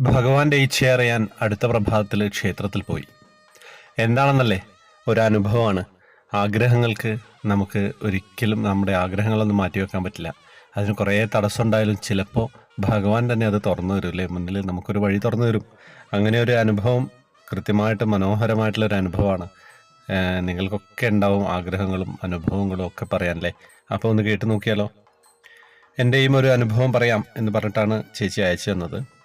ഭഗവാന്റെ ഇച്ഛയറിയാൻ അടുത്ത പ്രഭാതത്തിൽ ക്ഷേത്രത്തിൽ പോയി. എന്താണെന്നല്ലേ? ഒരനുഭവമാണ്. ആഗ്രഹങ്ങൾക്ക് നമുക്ക് ഒരിക്കലും നമ്മുടെ ആഗ്രഹങ്ങളൊന്നും മാറ്റിവെക്കാൻ പറ്റില്ല. അതിന് കുറേ തടസ്സം ഉണ്ടായാലും ചിലപ്പോൾ ഭഗവാൻ തന്നെ അത് തുറന്നു തരും അല്ലേ? മുന്നിൽ നമുക്കൊരു വഴി തുറന്നു തരും. അങ്ങനെ ഒരു അനുഭവം കൃത്യമായിട്ട് മനോഹരമായിട്ടുള്ള ഒരു അനുഭവമാണ്. നിങ്ങൾക്കൊക്കെ ഉണ്ടാവും ആഗ്രഹങ്ങളും അനുഭവങ്ങളും ഒക്കെ പറയാനല്ലേ? അപ്പോൾ ഒന്ന് കേട്ട് നോക്കിയാലോ? എന്റെയും ഒരു അനുഭവം പറയാം എന്ന് പറഞ്ഞിട്ടാണ് ചേച്ചി അയച്ചു തന്നത്.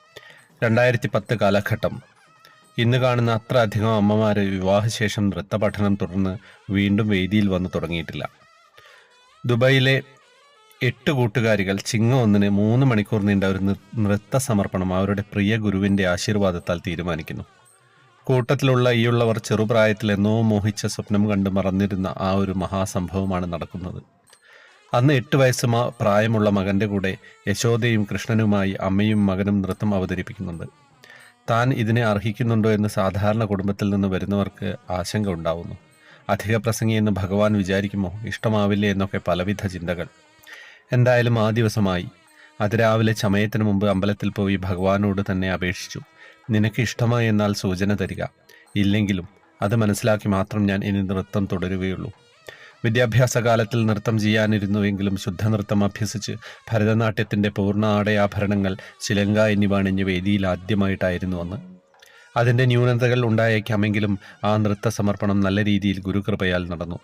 രണ്ടായിരത്തി പത്ത് കാലഘട്ടം. ഇന്ന് കാണുന്ന അത്ര അധികം അമ്മമാർ വിവാഹശേഷം നൃത്ത പഠനം തുടർന്ന് വീണ്ടും വേദിയിൽ വന്നു തുടങ്ങിയിട്ടില്ല. ദുബായിലെ എട്ട് കൂട്ടുകാരികൾ ചിങ്ങ ഒന്നിന് മൂന്ന് മണിക്കൂർ നീണ്ട ഒരു നൃത്ത സമർപ്പണം അവരുടെ പ്രിയ ഗുരുവിന്റെ ആശീർവാദത്താൽ തീരുമാനിക്കുന്നു. കൂട്ടത്തിലുള്ള ഈയുള്ളവർ ചെറുപ്രായത്തിൽ എന്നോ മോഹിച്ച സ്വപ്നം കണ്ട് മറന്നിരുന്ന ആ ഒരു മഹാസംഭവമാണ് നടക്കുന്നത്. അന്ന് എട്ട് വയസ്സ് പ്രായമുള്ള മകന്റെ കൂടെ യശോദയും കൃഷ്ണനുമായി അമ്മയും മകനും നൃത്തം അവതരിപ്പിക്കുന്നുണ്ട്. താൻ ഇതിനെ അർഹിക്കുന്നുണ്ടോ എന്ന് സാധാരണ കുടുംബത്തിൽ നിന്ന് വരുന്നവർക്ക് ആശങ്ക ഉണ്ടാവുന്നു. അധിക പ്രസംഗി എന്ന് ഭഗവാൻ വിചാരിക്കുമോ? ഇഷ്ടമാവില്ലേ എന്നൊക്കെ പലവിധ ചിന്തകൾ. എന്തായാലും ആ ദിവസമായി. അതിരാവിലെ ചമയത്തിന് മുമ്പ് അമ്പലത്തിൽ പോയി ഭഗവാനോട് തന്നെ അപേക്ഷിച്ചു. നിനക്ക് ഇഷ്ടമായി എന്നാൽ സൂചന തരിക. ഇല്ലെങ്കിലും അത് മനസ്സിലാക്കി മാത്രം ഞാൻ ഇനി നൃത്തം തുടരുകയുള്ളൂ. വിദ്യാഭ്യാസ കാലത്തിൽ നൃത്തം ചെയ്യാനിരുന്നുവെങ്കിലും ശുദ്ധനൃത്തം അഭ്യസിച്ച് ഭരതനാട്യത്തിന്റെ പൂർണ ആടയാഭരണങ്ങൾ ചിലങ്ക എന്നിവ അണിഞ്ഞ് വേദിയിൽ ആദ്യമായിട്ടായിരുന്നു അന്ന്. അതിന്റെ ന്യൂനതകൾ ഉണ്ടായേക്കാമെങ്കിലും ആ നൃത്ത സമർപ്പണം നല്ല രീതിയിൽ ഗുരുകൃപയാൽ നടന്നു.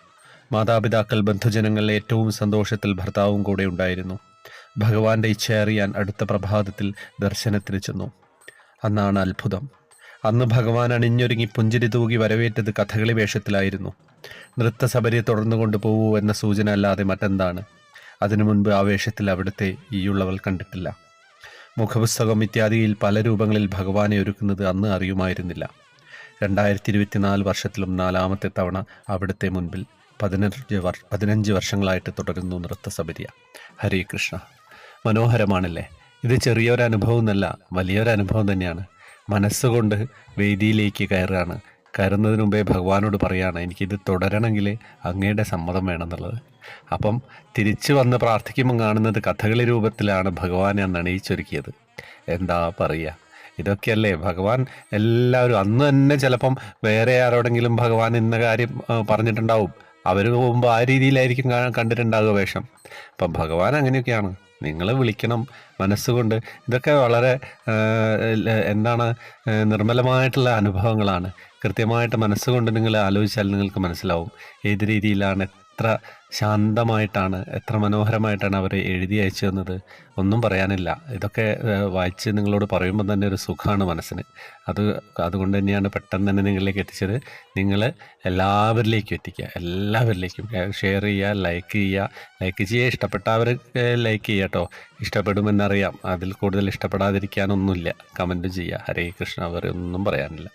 മാതാപിതാക്കൾ ബന്ധുജനങ്ങൾ ഏറ്റവും സന്തോഷത്തിൽ ഭർത്താവും കൂടെ ഉണ്ടായിരുന്നു. ഭഗവാന്റെ ഇച്ഛയറിയാൻ അടുത്ത പ്രഭാതത്തിൽ ദർശനത്തിന് ചെന്നു. അന്നാണ് അത്ഭുതം. അന്ന് ഭഗവാൻ അണിഞ്ഞൊരുങ്ങി പുഞ്ചിരി തൂകി വരവേറ്റത് കഥകളി വേഷത്തിലായിരുന്നു. നൃത്തസബരിയെ തുടർന്നു കൊണ്ടുപോകൂ എന്ന സൂചന അല്ലാതെ മറ്റെന്താണ്? അതിനു മുൻപ് ആ വേഷത്തിൽ അവിടുത്തെ ഈയുള്ളവൾ കണ്ടിട്ടില്ല. മുഖപുസ്തകം ഇത്യാദിയിൽ പല രൂപങ്ങളിൽ ഭഗവാനെ ഒരുക്കുന്നത് അന്ന് അറിയുമായിരുന്നില്ല. രണ്ടായിരത്തി ഇരുപത്തിനാല് വർഷത്തിലും നാലാമത്തെ തവണ അവിടുത്തെ മുൻപിൽ പതിനഞ്ച് വർ പതിനഞ്ച് വർഷങ്ങളായിട്ട് തുടരുന്നു നൃത്തസബരിയ. ഹരേ കൃഷ്ണ. മനോഹരമാണല്ലേ? ഇത് ചെറിയൊരനുഭവം എന്നല്ല വലിയൊരനുഭവം തന്നെയാണ്. മനസ്സുകൊണ്ട് വേദിയിലേക്ക് കയറുകയാണ്. കയറുന്നതിന് മുമ്പേ ഭഗവാനോട് പറയുകയാണ് എനിക്കിത് തുടരണമെങ്കിൽ അങ്ങയുടെ സമ്മതം വേണമെന്നുള്ളത്. അപ്പം തിരിച്ചു വന്ന് പ്രാർത്ഥിക്കുമ്പോൾ കാണുന്നത് കഥകളി രൂപത്തിലാണ് ഭഗവാനെ അന്ന് അണിയിച്ചൊരുക്കിയത്. എന്താ പറയുക? ഇതൊക്കെയല്ലേ? ഭഗവാൻ എല്ലാവരും അന്ന് തന്നെ ചിലപ്പം വേറെ ആരോടെങ്കിലും ഭഗവാൻ ഇന്ന കാര്യം പറഞ്ഞിട്ടുണ്ടാവും. അവർ പോകുമ്പോൾ ആ രീതിയിലായിരിക്കും കണ്ടിട്ടുണ്ടാകുക വേഷം. അപ്പം ഭഗവാൻ അങ്ങനെയൊക്കെയാണ്. നിങ്ങൾ വിളിക്കണം മനസ്സുകൊണ്ട്. ഇതൊക്കെ വളരെ എന്താണ് നിർമ്മലമായിട്ടുള്ള അനുഭവങ്ങളാണ്. കൃത്യമായിട്ട് മനസ്സുകൊണ്ട് നിങ്ങൾ ആലോചിച്ചാൽ നിങ്ങൾക്ക് മനസ്സിലാവും ഏത് രീതിയിലാണ് എത്ര ശാന്തമായിട്ടാണ് എത്ര മനോഹരമായിട്ടാണ് അവർ എഴുതി അയച്ചു തന്നത് ഒന്നും പറയാനില്ല. ഇതൊക്കെ വായിച്ച് നിങ്ങളോട് പറയുമ്പോൾ തന്നെ ഒരു സുഖമാണ് മനസ്സിന്. അത് അതുകൊണ്ട് തന്നെയാണ് പെട്ടെന്ന് തന്നെ നിങ്ങളിലേക്ക് എത്തിച്ചത്. നിങ്ങൾ എല്ലാവരിലേക്കും എത്തിക്കുക. എല്ലാവരിലേക്കും ഷെയർ ചെയ്യുക ലൈക്ക് ചെയ്യുക. ലൈക്ക് ചെയ്യുക ഇഷ്ടപ്പെട്ടവർ ലൈക്ക് ചെയ്യുക കേട്ടോ. ഇഷ്ടപ്പെടുമെന്നറിയാം. അതിൽ കൂടുതൽ ഇഷ്ടപ്പെടാതിരിക്കാനൊന്നുമില്ല. കമന്റും ചെയ്യുക. ഹരേ കൃഷ്ണ അവരെ ഒന്നും പറയാനില്ല.